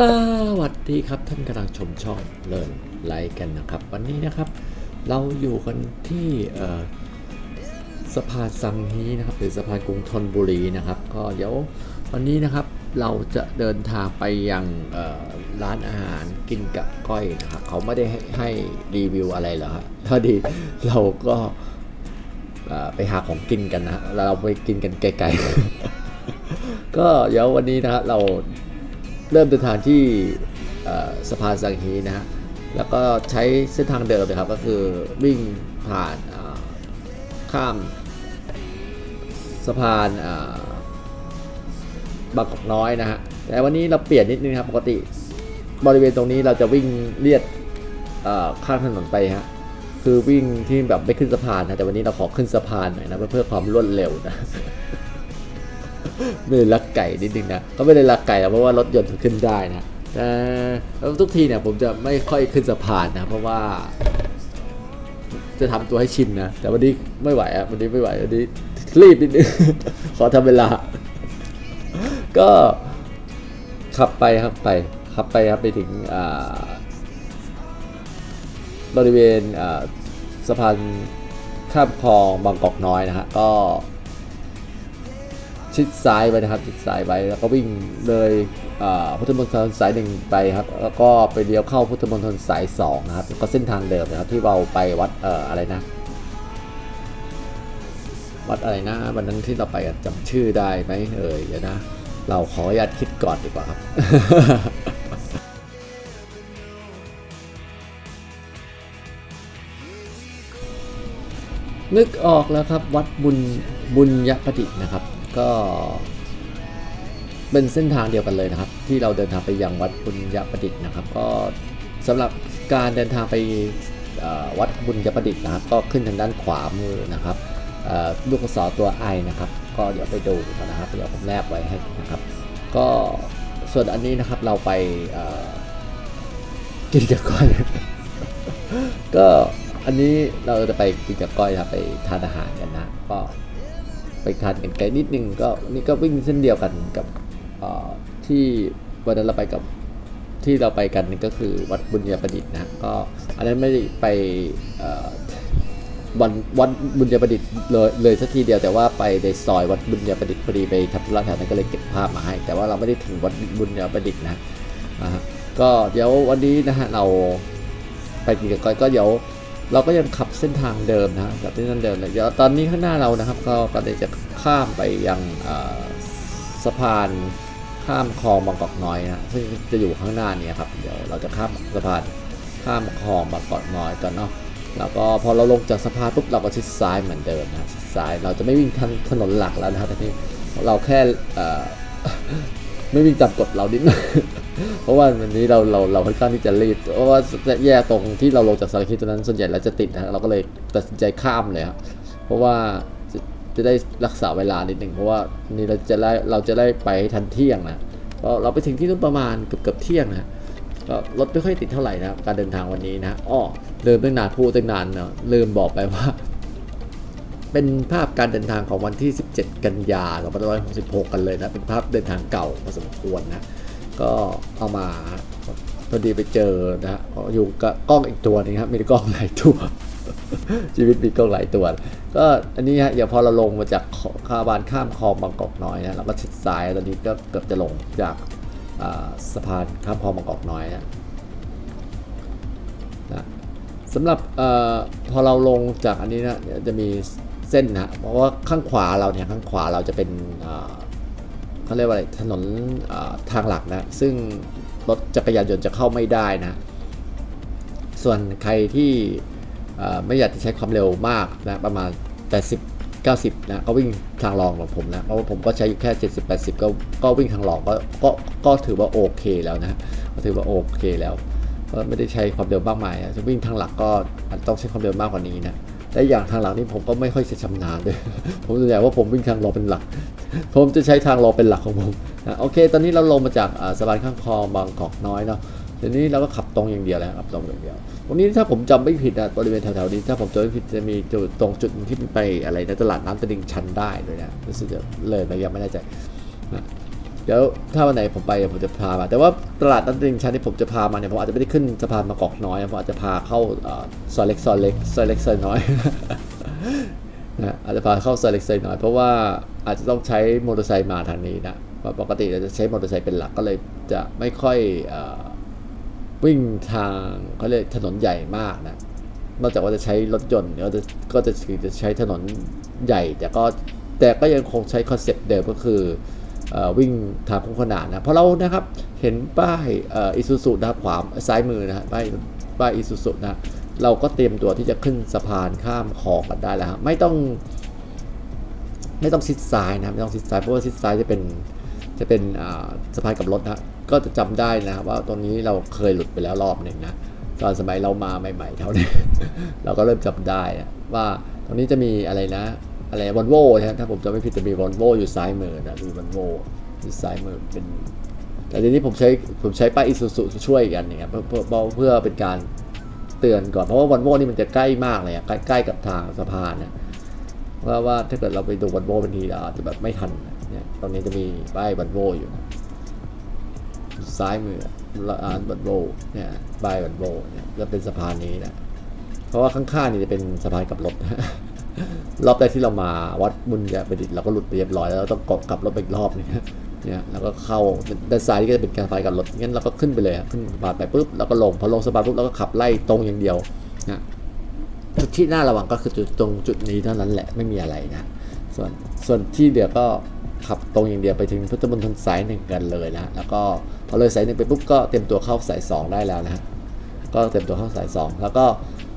สวัสดีครับท่านกำลังชมช่องเลินไลค์กันนะครับ วันนี้นะครับ เราอยู่กันที่สะพานสังฮีนะครับหรือสะพานกรุงธนบุรีนะครับ ก็เดี๋ยววันนี้นะครับเราจะเดินทางไปยังร้านอาหารกินกับก้อยนะครับเขาไม่ได้ให้ให้รีวิวอะไรหรอกครับพอดีเราก็ไปหาของกินกันนะเราไปกินกันไกลๆก็เดี๋ยววันนี้นะครับเรา เริ่มเดินทางที่สะพานสังฮีนะฮะแล้วก็ใช้เส้นทางเดิมนะครับก็คือวิ่งผ่านข้ามสะพานบางกอกน้อยนะฮะแต่วันนี้เราเปลี่ยนนิดนึงครับปกติบริเวณตรงนี้เราจะวิ่งเลียดข้างถนนไปฮะคือวิ่งที่แบบไม่ขึ้นสะพานนะแต่วันนี้เราขอขึ้นสะพานหน่อยนะเพื่อความรวดเร็วนะ ไม่ได้รักไก่นิดนึงนะก็ไม่ได้รักไก่เพราะว่ารถยนต์ขึ้นได้นะแต่ทุกทีเนี่ยผมจะไม่ค่อยขึ้นสะพานนะเพราะว่า จะทำตัวให้ชินนะแต่วันนี้ไม่ไหวอะวันนี้ไม่ไหววันนี้รีบนิดนึงขอทำเวลา ก็ขับไปครับไปขับไปครับไปถึงอ่าบริเวณสะพานข้ามคลองบางกอกน้อยนะฮะก็ ชิดซ้ายไปนะครับ ชิดซ้ายไปแล้วก็วิ่งเลยพุทธมณฑลสายหนึ่งไปครับ แล้วก็ไปเลี้ยวเข้าพุทธมณฑลสายสองนะครับก็เส้นทางเดิมนะครับที่เราไปวัดเอ่ออะไรนะ วัดอะไรนะ วันนั้นที่เราไปกันจำชื่อได้ไหมเอ่ยเดี๋ยวนะ เราขออนุญาตคิดก่อนดีกว่าครับนึกออกแล้วครับวัดบุญบุญยประดินะครับ ก็เป็นเส้นทางเดียวกันเลยนะครับ ที่เราเดินทางไปยังวัดบุญยประดิษฐ์นะครับ ก็สำหรับการเดินทางไปวัดบุญยประดิษฐ์นะครับ ก็ขึ้นทางด้านขวามือนะครับลูกศรตัวไอนะครับ ก็เดี๋ยวไปดูกันนะครับเดี๋ยวผมแนบไว้ให้นะครับ ก็ส่วนอันนี้นะครับเราไปกินกับก้อยก็อันนี้เราจะไปกินกับก้อยครับไปทานอาหารกันนะก็ ไปทานกันไกลนิดนึงก็นี่ก็วิ่งเส้นเดียวกันกับที่วันนั้นเราไปกับที่เราไปกันนี่ก็คือวัดบุญญาประดิษฐ์นะก็อันนั้นไม่ได้ไปวันวัดบุญญาประดิษฐ์เลยเลยสักทีเดียวแต่ว่าไปในซอยวัดบุญญาประดิษฐ์พอดีไปทำธุระแถวนั้นก็เลยเก็บภาพมาให้ แต่ว่าเราไม่ได้ถึงวัดบุญญาประดิษฐ์นะก็เดี๋ยววันนี้นะฮะเราไปกินกับก้อยก็เดี๋ยว เราก็ยังขับเส้นทางเดิมนะครับเส้นทางเดิมเลยเดี๋ยวตอนนี้ข้างหน้าเรานะครับ ก็ก็เลยจะข้ามไปยังสะพานข้ามคลองบางกอกน้อยนะซึ่งจะอยู่ข้างหน้านี้ครับเดี๋ยวเราจะข้ามสะพานข้ามคลองบางกอกน้อยกันเนาะแล้วก็พอเราลงจากสะพานปุ๊บเราก็ชิดซ้ายเหมือนเดิมนะชิดซ้ายเราจะไม่วิ่งทางถนนหลักแล้วนะครับทีนี้เราแค่ไม่วิ่งจับกฎเรานิดหน่อย เพราะว่าวันนี้เราเราเราค่อนข้างที่จะรีบ เพราะว่าแย่ตรงที่เราลงจากสารคิดตรงนั้นส่วนใหญ่เราจะติดนะเราก็เลยตัดสินใจข้ามเลยครับเพราะว่าจะจะได้รักษาเวลานิดหนึ่งเพราะว่านี่เราจะได้เราจะได้ไปทันเที่ยงนะเพราะเราไปถึงที่นู่นประมาณเกือบเกือบเที่ยงนะก็รถไม่ค่อยติดเท่าไหร่นะการเดินทางวันนี้นะอ้อลืมตั้งนานพูดตั้งนานเนาะลืมบอกไปว่า เป็นภาพการเดินทางของวันที่ 17 กันยา2566 กันเลยนะ เป็นภาพเดินทางเก่าพอสมควรนะ ก็เอามาพอดีไปเจอนะอยู่กับกล้องอีกตัวหนึงครับมีกล้องหลายตัว ชีวิตมีกล้องหลายตัว ก็อันนี้ฮะอย่าพอเราลงมาจากคาบานข้ามคลองบางกอกน้อยนะเราก็ชิดซ้ายตอนนี้ก็เกือบจะลงจากสะพานข้ามคลองบางกอกน้อยนะนะสำหรับอพอเราลงจากอันนี้นะจะมีเส้นนะเพราะว่าข้างขวาเราเนี่ยข้างขวาเราจะเป็น เขาเรียกว่าอะไรถนนทางหลักนะ ซึ่งรถจักรยานยนต์จะเข้าไม่ได้นะ ส่วนใครที่ไม่อยากจะใช้ความเร็วมากนะประมาณ 80 90 นะก็วิ่งทางรองของผมนะเพราะว่าผมก็ใช้อยู่แค่ 70 80 ก็ก็วิ่งทางรองก็ก็ก็ถือว่าโอเคแล้วนะก็ถือว่าโอเคแล้วก็ไม่ได้ใช้ความเร็วมากมายอะวิ่งทางหลักก็ต้องใช้ความเร็วมากกว่านี้นะ และอย่างทางหลังนี่ผมก็ไม่ค่อยจะชำนาญเลยผมส่วนใหญ่ว่าผมวิ่งทางรอเป็นหลัก ผมจะใช้ทางรอเป็นหลักของผมนะโอเค ตอนนี้เราลงมาจากสะพานข้างคลองบางกอกน้อยเนาะทีนี้เราก็ขับตรงอย่างเดียวแล้วขับตรงอย่างเดียวตรงนี้ถ้าผมจำไม่ผิดนะบริเวณแถวๆนี้ถ้าผมจำไม่ผิดจะมีจุดตรงจุดที่ไปอะไรนะตลาดน้ำตะลิงชันได้เลยนะรู้สึกจะเลยไปยังไม่แน่ใจนะ เดี๋ยวถ้าวันไหนผมไปผมจะพามา แต่ว่าตลาดนัดตลิ่งชันที่ผมจะพามาเนี่ยผมอาจจะไม่ได้ขึ้นสะพานมะกอกน้อยผมอาจจะพาเข้าซอยเล็กซอยเล็กซอยเล็กซอยน้อยนะอาจจะพาเข้าซอยเล็กซอยน้อย เพราะว่าอาจจะต้องใช้มอเตอร์ไซค์มาทางนี้นะปกติเราจะใช้มอเตอร์ไซค์เป็นหลักก็เลยจะไม่ค่อยอวิ่งทางเขาเรียกถนนใหญ่มากนะนอกจากว่าจะใช้รถยนต์ก็จะก็จะจะใช้ถนนใหญ่ แต่ก็แต่ก็ยังคงใช้คอนเซ็ปต์เดิมก็คือ วิ่งทางคู่ขนานนะเพราะเรานะครับเห็นป้ายอิซูซุนะครับขวาซ้ายมือนะฮะป้ายป้ายอิซูซุนะเราก็เตรียมตัวที่จะขึ้นสะพานข้ามคลองกันได้แล้วฮะไม่ต้อง ไม่ต้องชิดซ้ายนะไม่ต้องชิดซ้ายเพราะว่าชิดซ้ายจะเป็นจะเป็นสะพานกับรถนะก็จะจำได้นะว่าตรงนี้เราเคยหลุดไปแล้วรอบหนึ่งนะตอนสมัยเรามาใหม่ๆเท่านี้เราก็เริ่มจำได้นะว่าตรงนี้จะมีอะไรนะ อะไรวอลโว่นะถ้าผมจำไม่ผิดจะมีวอลโว่อยู่ซ้ายมือนะมีวอลโว่อยู่ซ้ายมือเป็นแต่ทีนี้ผมใช้ผมใช้ป้ายอิซูซุช่วยอีกอันหนึงครับเพื่อเพื่อเพื่อเพื่อเป็นการเตือนก่อนเพราะว่าวอลโว่นี่มันจะใกล้มากเลยอะใกล้ใกล้กับทางสะพานนะว่าว่าถ้าเกิดเราไปดูวันโว่บางทีอาจจะแบบไม่ทันเนี่ยตรงนี้จะมีป้ายวันโวอยู่นะซ้ายมือละอ่านวันโวเนี่ยป้ายวันโวเนี่ยจะเป็นสะพานนี้นะเพราะว่าข้างๆนี่จะเป็นสะพานกับรถ รอบแรกที่เรามาวัดบุญญาประดิษฐ์เราก็หลุดไปเรียบร้อยแล้วเราต้องกกลับรถไปอีกรอบนึงเนี่ยแล้วก็เข้าด้านซ้ายนี่ก็จะเป็นการไฟกับรถงั้นเราก็ขึ้นไปเลยขึ้นสะพานไปปุ๊บแล้วก็ลงพอลงสะพานปุ๊บเราก็ขับไล่ตรงอย่างเดียวนะจุดที่น่าระวังก็คือจุดตรงจุดนี้เท่านั้นแหละไม่มีอะไรนะส่วนส่วนที่เหลือก็ขับตรงอย่างเดียวไปถึงพุทธมณฑลสายหนึ่งกันเลยนะแล้วก็พอเลยสายหนึ่งไปปุ๊บก็เตรียมตัวเข้าสายสองได้แล้วนะก็เตรียมตัวเข้าสายสองแล้วก็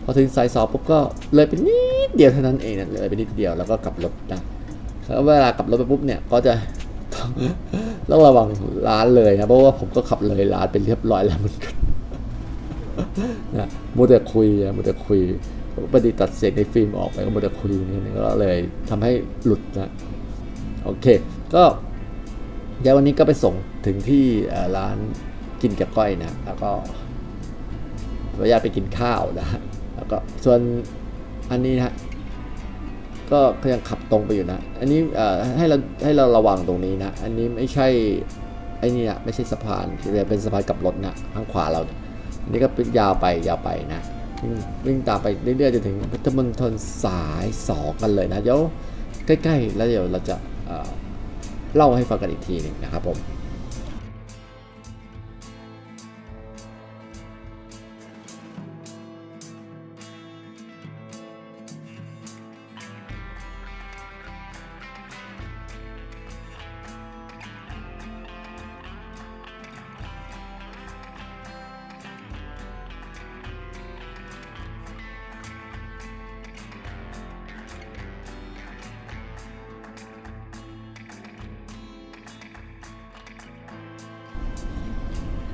พอถึงสายสองปุ๊บก็เลยไปนิดเดียวเท่านั้นเองนะเลยไปนิดเดียวแล้วก็กลับรถนะแล้วเวลากลับรถไปปุ๊บเนี่ยก็จะต้องต้องระวังร้านเลยนะเพราะว่าผมก็ขับเลยร้านไปเรียบร้อยแล้วเหมือนกันนะมัวแต่คุยมัวแต่คุยประดิษฐ์ตัดเสียงในฟิล์มออกไปก็มัวแต่คุยนี่ก็เลยทำให้หลุดนะโอเค ก็เดี๋ยววันนี้ก็ไปส่งถึงที่ร้านกินกับก้อยนะ แล้วก็ขออนุญาตไปกินข้าวนะ แล้วก็ส่วนอันนี้นะก็ยังขับตรงไปอยู่นะ อันนี้ให้เราให้เราระวังตรงนี้นะ อันนี้ไม่ใช่ไอ้นี่นะไม่ใช่สะพานแต่เป็นสะพานกับรถนะข้างขวาเราเนี่ยอันนี้ก็เป็นยาวไปยาวไปนะวิ่งตามไปเรื่อยๆจนถึงพุทธมณฑลสายสองกันเลยนะเดี๋ยวใกล้ๆ แล้วเดี๋ยวเราจะเล่าให้ฟังกันอีกทีหนึ่งนะครับผม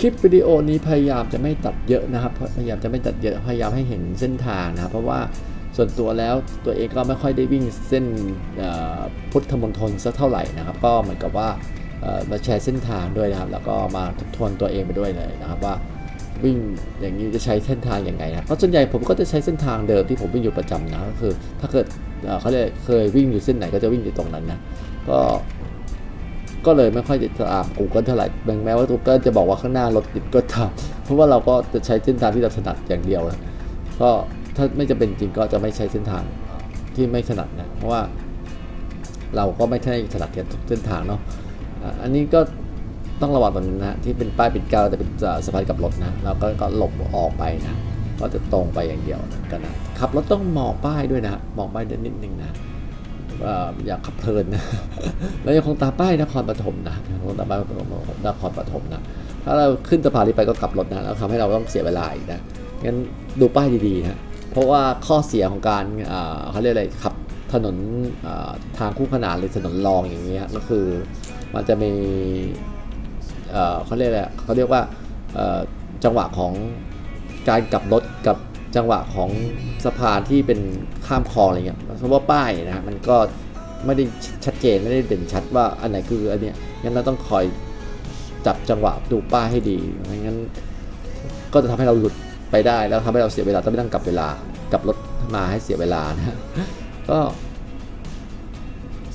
ลิปวิดีโอนี้พยายามจะไม่ตัดเยอะนะครับ พยายามจะไม่ตัดเยอะ พยายามให้เห็นเส้นทางนะครับ เพราะว่าส่วนตัวแล้วตัวเองก็ไม่ค่อยได้วิ่งเส้นพุทธมณฑลสักเท่าไหร่นะครับ ก็เหมือนกับว่ามาแชร์เส้นทางด้วยนะครับ แล้วก็มาทบทวนตัวเองไปด้วยเลยนะครับว่าวิ่งอย่างนี้จะใช้เส้นทางยังไงนะเพราะส่วนใหญ่ผมก็จะใช้เส้นทางเดิมที่ผมวิ่งอยู่ประจำนะก็คือ ถ้าเกิดเขาเรียกเคยวิ่งอยู่เส้นไหนก็จะวิ่งอยู่ตรงนั้นนะก็ ก็เลยไม่ค่อยจะตาม Google เท่าไหร่แม้แม้ว่า Google จะบอกว่าข้างหน้ารถติดก็ตาม เพราะว่าเราก็จะใช้เส้นทางที่เราถนัดอย่างเดียวนะก็ถ้าไม่จะเป็นจริงก็จะไม่ใช้เส้นทางที่ไม่ถนัดนะ เพราะว่า เราก็ไม่ใช่ถนัดกันทุกเส้นทางเนาะ อันนี้ก็ต้องระวังตรงนี้นะที่เป็นป้ายปิดกาวแต่เป็นสะพานกับรถนะ เราก็ก็หลบออกไปนะ ก็จะตรงไปอย่างเดียวนะกันนะขับรถต้องมองป้ายด้วยนะมองป้ายนิดนึงนะ อยากขับเพลินนะแล้วยังคงตาป้ายนครปฐมนะยังคงตาป้ายนครปฐมนะถ้าเราขึ้นสะพานนี้ไปก็กลับรถนะแล้วทำให้เราต้องเสียเวลาอีกนะงั้นดูป้ายดีๆนะเพราะว่าข้อเสียของการเขาเรียกอะไรขับถนนทางคู่ขนานหรือถนนรองอย่างเงี้ยก็คือมันจะมีเขาเรียกอะไรเขาเรียกว่าจังหวะของการกลับรถกับ จังหวะของสะพานที่เป็นข้ามคลองอะไรเงี้ยเพราะว่าป้ายนะฮะมันก็ไม่ได้ชัดเจนไม่ได้เด่นชัดว่าอันไหนคืออันเนี้ยงั้นเราต้องคอยจับจังหวะดูป้ายให้ดีไม่งั้น ก็จะทำให้เราหลุดไปได้แล้วทำให้เราเสียเวลาต้องไปนั่งกลับเวลากลับรถมาให้เสียเวลานะฮะก็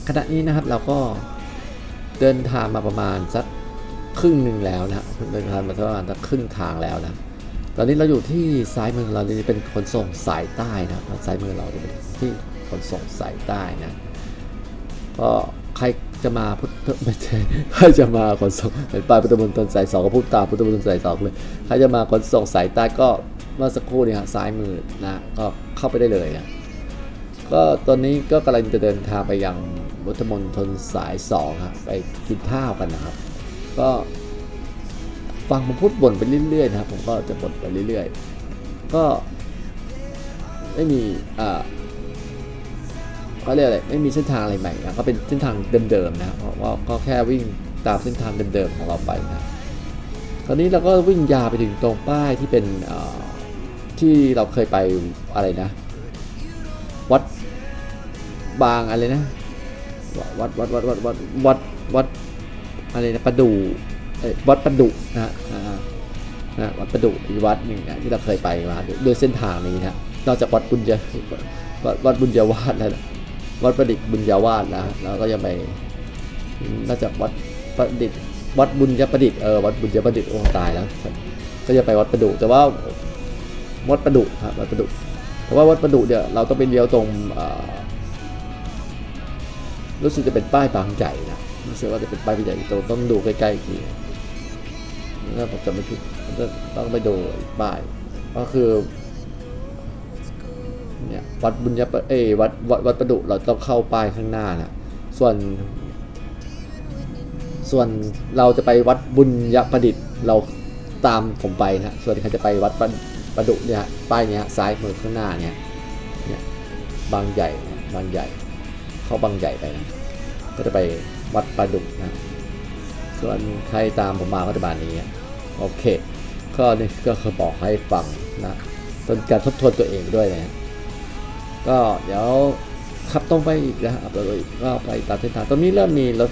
ขณะนี้นะครับเราก็เดินทางมาประมาณสักครึ่งหนึ่งแล้วนะเดินทางมาประมาณสักครึ่งทางแล้วนะ ตอนนี้เราอยู่ที่ซ้ายมือเรานี่เป็นขนส่งสายใต้นะซ้ายมือเราจะเป็นที่ขนส่งสายใต้นะก็ใครจะมาพุทธไม่ใช่ใครจะมาขนส่งเป็นปลายพุทธมณฑลสายสองก็พูดตามพุทธมณฑลสายสองเลยใครจะมาขนส่งสายใต้ก็เมื่อสักครู่นี้ฮะซ้ายมือนะก็เข้าไปได้เลยนะก็ตอนนี้ก็กำลังจะเดินทางไปยังพุทธมณฑลสายสองครับไปกินข้าวกันนะครับ ก็ ฟังผมพูดบ่นไปเรื่อยๆนะครับ ผมก็จะบ่นไปเรื่อยๆ ก็ไม่มีอ่าเขาเรียกอะไรไม่มีเส้นทางอะไรใหม่นะก็เป็นเส้นทางเดิมๆนะเพราะว่าก็แค่วิ่งตามเส้นทางเดิมๆของเราไปนะตอนนี้เราก็วิ่งยาวไปถึงตรงป้ายที่เป็นเอ่อที่เราเคยไปอะไรนะ วัดบางอะไรนะ วัดวัดวัดวัดวัดวัดวัดอะไรนะประดู วัดประดุนะฮะอ่านะวัดประดุอีกวัดหนึ่งนะที่เราเคยไปมาโดยเส้นทางนี้นะนอกจากวัดบุญญาวัดวัดบุญญาวาสแล้ววัดประดิษฐ์บุญญาวาสนะแล้วก็ยังไปน่าจะวัดประดิษฐ์วัดบุญญประดิษฐ์เออวัดบุญญประดิษฐ์โอ้ตายแล้วก็จะไปวัดประดุแต่ว่าวัดประดุครับวัดประดุแต่ว่าวัดประดุเนี่ยเราต้องไปเลี้ยวตรงรู้สึกจะเป็นป้ายบางใหญ่นะรู้สึกว่าจะเป็นป้ายบางใหญ่ตรงต้องดูใกล้ๆอีกที ถ้าผมจำไม่ผิดต้องไปดูป้ายก็คือเนี่ยวัดบุญญาประเอยวัดวัดวัดประดุเราต้องเข้าป้ายข้างหน้านะส่วน ส่วนเราจะไปวัดบุญยประดิษฐ์เราตามผมไปนะส่วนใครจะไปวัดประดุเนี่ยป้ายเนี้ยซ้ายมือข้างหน้าเนี่ยเนี่ยบางใหญ่นะบางใหญ่ เข้าบางใหญ่ไปนะก็จะไปวัดประดุนะส่วนใครตามผมมาก็จะบานนี้ โอเค ก็นี่ก็คือบอกให้ฟังนะเป็นการทบทวนตัวเองด้วยนะก็เดี๋ยวขับตรงไปอีกนะครับเราอีกก็ไปตามเส้นทางตรงนี้เริ่มมีรถ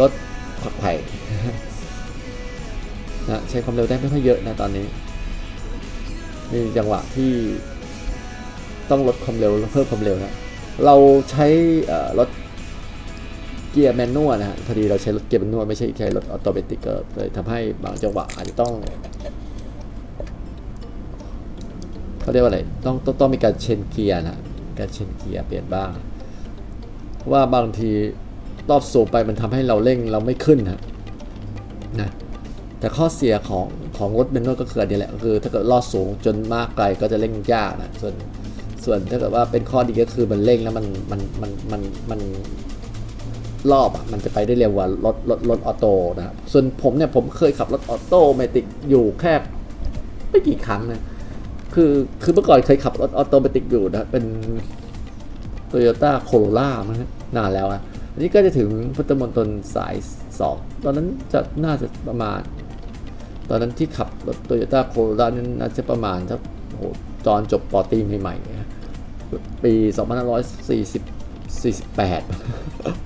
รถขับไผ่นะใช้ความเร็วได้ไม่ค่อยเยอะนะตอนนี้มีจังหวะที่ต้องลดความเร็วเพิ่มความเร็วนะเราใช้รถ กียร์แมนนวลนะฮะพอดีเราใช้รถเกียร์แมนนวลไม่ใช่ใช้รถออโตเมติกเลยทำให้บางจังหวะอาจจะต้องเขาเรียกว่าอะไรต้องต้องต้องมีการเชนเกียร์นะการเชนเกียร์เปลี่ยนบ้างเพราะว่าบางทีรอบสูงไปมันทำให้เราเร่งเราไม่ขึ้นนะนะแต่ข้อเสียของของรถเบนโนก็คืออันนี้แหละคือ ถ้าเกิดลอดสูงจนมากไกลก็จะเร่งยากนะส่วนส่วนถ้าเกิดว่าเป็นข้อดีก็คือมันเร่งแล้วมันมันมันมันมัน รอบอะมันจะไปได้เร็วกว่ารถรถรถออโต้นะส่วนผมเนี่ยผมเคยขับรถออโต้เมติกอยู่แค่ไม่กี่ครั้งนะคือคือเมื่อก่อนเคยขับรถออโตเมติกอยู่นะเป็น Toyota Corolla มั้งฮะนานแล้วอะอันนี้ก็จะถึงพุทธมณฑลสายสองตอนนั้นจะน่าจะประมาณ ตอนนั้นที่ขับรถ Toyota Corolla นั้นน่าจะประมาณสักโอ้โหตอนจบปอตรีใหม่ๆปี 2540 48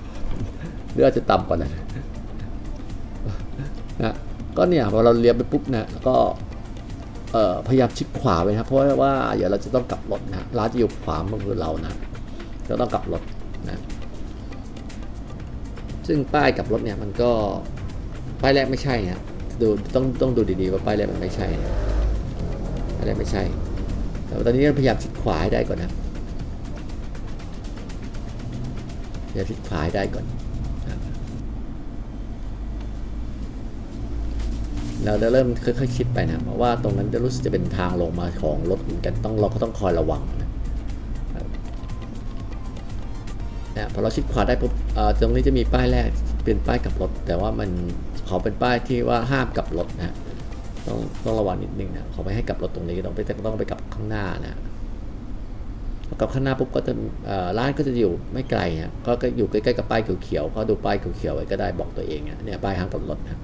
หรืออาจจะต่ำกว่านั้นนะก็เนี่ยพอเราเลี้ยวไปปุ๊บนี่ยก็พยายามชิดขวาไว้นะครับเพราะว่าเดี๋ยวเราจะต้องกลับรถนะร้านจะอยู่ขวามือเรานะเราต้องกลับรถนะซึ่งป้ายกลับรถเนี่ยมันก็ป้ายแรกไม่ใช่นะดูต้องต้องดูดีๆว่าป้ายแรกมันไม่ใช่นะป้ายแรกไม่ใช่แต่ตอนนี้เราพยายามชิดขวาให้ได้ก่อนนะพยายามชิดขวาให้ได้ก่อน เราจะเริ่มค่อยๆคิดไปนะเพราะว่าตรงนั้นจะรู้สึกจะเป็นทางลงมาของรถเหมือนกันต้องเราก็ต้องคอยระวังนะนะพอเราชิดขวาได้ปุ๊บตรงนี้จะมีป้ายแรกเป็นป้ายกับรถ แต่ว่ามันขอเป็นป้ายที่ว่าห้ามกับรถนะต้องต้องระวังนิดนึงนะขาไม่ให้กับรถตรงนี้ต้องไปต้องไปกับข้างหน้านะพอกับข้างหน้าปุ๊บก็จะร้านก็จะอยู่ไม่ไกลฮะก็ก็อยู่ใกล้ๆกับป้ายเขียวๆก็ดูป้ายเขียวๆไว้ก็ได้บอกตัวเองอะเนี่ยป้ายห้ามกลับรถนะ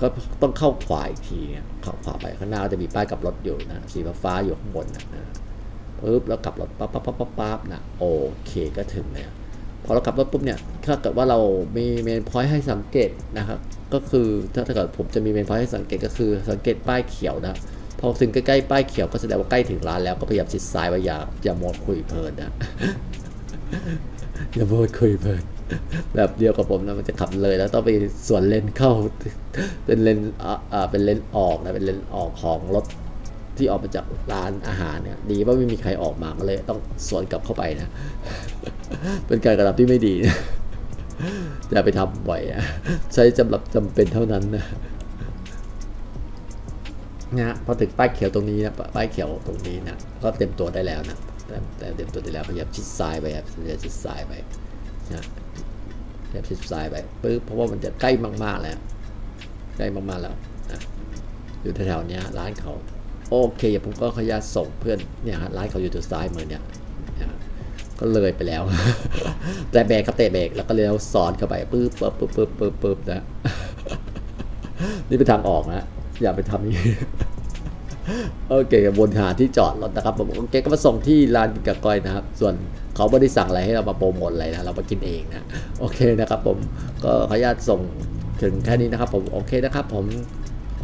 ก็ต้องเข้าขวาอีกทีเนี่ยเข้าขวาไปข้างหน้าจะมีป้ายกลับรถอยู่นะสีฟ้าอยู่ข้างบนนะนะปึ๊บแล้วกลับรถปั๊บปั๊บปั๊บปั๊บปั๊บนะโอเคก็ถึงแล้วพอเรากลับรถปุ๊บเนี่ยถ้าเกิดว่าเรามีเมนพอยต์ให้สังเกตนะครับก็คือถ้าเกิดผมจะมีเมนพอยต์ให้สังเกตก็คือสังเกตป้ายเขียวนะพอถึงใกล้ๆป้ายเขียวก็แสดงว่าใกล้ถึงร้านแล้วก็พยายามชิดซ้ายไว้อย่าอย่ามัวคุยเพลินนะอย่าพูดคุยเพลิน แบบเดียวกับผมนะมันจะขับเลยแล้วต้องไปสวนเลนเข้า เป็นเลนอ่าอ่าเป็นเลนออกนะเป็นเลนออกของรถที่ออกมาจากร้านอาหารเนี่ยดีว่าไม่มีใครออกมาก็เลย ต้องสวนกลับเข้าไปนะ เป็นการกระทำที่ไม่ดีนะอย่าไปทำบ่อยอะใช้สำหรับจำเป็นเท่านั้นนะนะพอถึงป้ายเขียวตรงนี้นะป้ายเขียวตรงนี้นะก็เต็มตัวได้แล้วนะแต่เต็มตัวได้แล้วพยายามชิดซ้ายไปครับพยายามชิดซ้ายไปนะ พยายามชิดซ้ายไปปึ๊บเพราะว่ามันจะใกล้มากๆแล้ว ใกล้มากๆแล้วนะอยู่แถวๆนี้ร้านเขาโอเคผมก็ขออนุญาส่งเพื่อนเนี่ยฮะร้านเขาอยู่ตัวซ้ายมือเนี่ยก็เลยไปแล้ว แต่เบรกครับเตะเบรกแล้วก็เลี้ยวสอนเข้าไปปึ๊บปึ๊บปึ๊บปึ๊บปึ๊บปึ๊บนะนี่เป็นทางออกนะอย่าไปทำอย่างนี้ โอเควนหาที่จอดรถนะครับผมโอเคก็มาส่งที่ร้านกินกะก้อยนะครับ ส่วนเขาไม่ได้สั่งอะไรให้เรามาโปรโมทอะไรนะเรามากินเองนะโอเคนะครับผมก็ขออนุญาตส่งถึงแค่นี้นะครับผมโอเคนะครับผม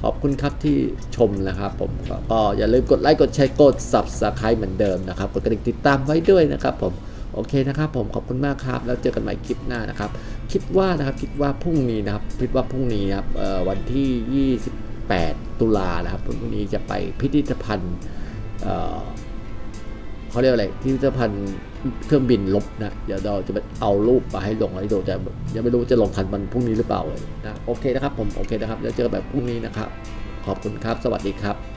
ขอบคุณครับที่ชมนะครับผมก็ก็อย่าลืมกดไลค์กดแชร์กด subscribe เหมือนเดิมนะครับกดกระดิ่งติดตามไว้ด้วยนะครับผมโอเคนะครับผมขอบคุณมากครับ แล้วเจอกันใหม่คลิปหน้านะครับ คิดว่านะครับคิดว่าพรุ่งนี้นะครับคิดว่าพรุ่งนี้นะครับวันที่ 28ตุลานะครับพรุ่งนี้จะไปพิพิธภัณฑ์เขาเรียกอะไรพิพิธภัณฑ์เครื่องบินลบนะเดี๋ยวเราจะเอารูปมาให้ลงให้ดูแต่ยังไม่รู้จะลงทันวันพรุ่งนี้หรือเปล่าเลยนะโอเคนะครับผมโอเคนะครับแล้วเจอกันแบบพรุ่งนี้นะครับ ขอบคุณครับ สวัสดีครับ